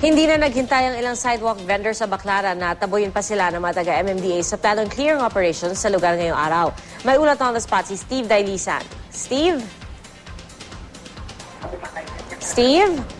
Hindi na naghintay ang ilang sidewalk vendors sa Baclaran na taboyin pa sila ng mga taga-MMDA sa planong clearing operations sa lugar ngayong araw. May ulat on the spot si Steve Dailisan. Steve? Steve?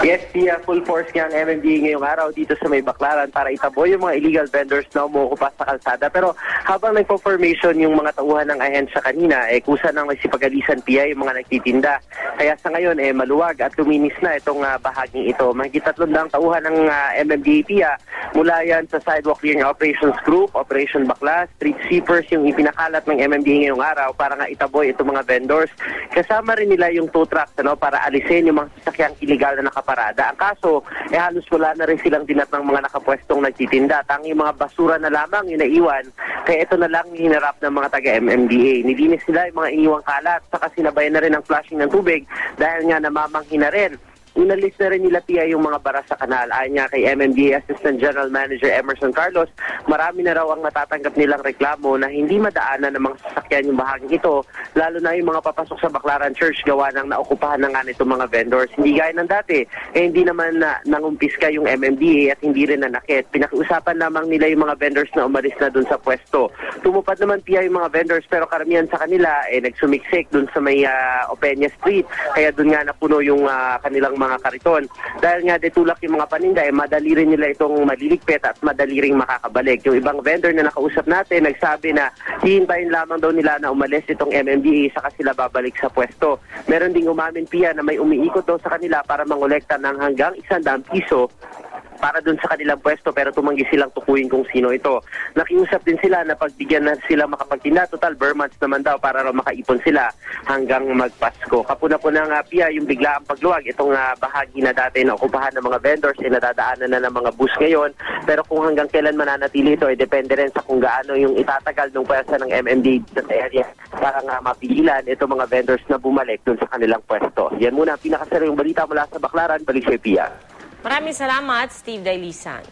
Yes, Tia, full force nga ang MMDA ngayong araw dito sa may Baclaran para itaboy yung mga illegal vendors na umuukupa sa kalsada. Pero habang nagpo-formation yung mga tauhan ng ahensya kanina, eh kusa nang magsipagalisan Pia yung mga nagtitinda. Kaya sa ngayon, eh maluwag at luminis na itong ah, bahaging ito. Mahigit tatlong tauhan ng ah, MMDA Pia mula yan sa Sidewalk Clearing Operations Group, Operation Bakla, Street Sweepers, yung ipinakalat ng MMDA ngayong araw para nga itaboy itong mga vendors. Kasama rin nila yung tow trucks ano, para alisin yung mga sasakyang illegal na nakaparada. Ang kaso, eh halos wala na rin silang dinat ng mga nakapwestong nagtitinda. Tanging mga basura na lamang yung naiwan. Kaya ito na lang hinarap ng mga taga-MMDA. Nilinis nila yung mga iniwang kalat, saka sinabayan na rin ang flashing ng tubig dahil nga namamanghin na rin. Inalis na rin nila Pia yung mga bara sa kanal. Ayon nga kay MMDA Assistant General Manager Emerson Carlos, marami na raw ang natatanggap nilang reklamo na hindi madaanan ng mga sasakyan yung bahaging ito, lalo na yung mga papasok sa Baclaran Church gawa ng naokupahan na nga nitong mga vendors. Hindi gaya ng dati, eh hindi naman na nangumpiska yung MMDA at hindi rin nanakit. Pinakiusapan lamang nila yung mga vendors na umalis na dun sa pwesto. Tumupad naman Pia yung mga vendors pero karamihan sa kanila eh nagsumiksik dun sa may ah, Opeña Street. Kaya dun nga napuno yung ah, kanilang mga kariton. Dahil nga detulak yung mga paninda, eh, madali rin nila itong maliligpit at madali ring makakabalik. Yung ibang vendor na nakausap natin, nagsabi na hihintayin lamang daw nila na umalis itong MMDA saka sila babalik sa pwesto. Meron ding umamin piya na may umiikot daw sa kanila para mangolekta ng hanggang isang piso para dun sa kanilang pwesto pero tumanggi silang tukuyin kung sino ito. Nakiusap din sila na pagbigyan na sila makapagtinda. Total, bare months naman daw para raw makaipon sila hanggang magpasko. Kapuna po ng uh, piya yung biglaang pagluwag. Itong ah, bahagi na dati na okupahan ng mga vendors ay nadadaanan na ng mga bus ngayon. Pero kung hanggang kailan mananatili ito, ay depende rin sa kung gaano yung itatagal ng pwersa ng MMD sa area para nga mapigilan itong mga vendors na bumalik dun sa kanilang pwesto. Yan muna ang pinakasarang balita mula sa Baclaran. Balik sa Pia. Maraming salamat, Steve Dailisan.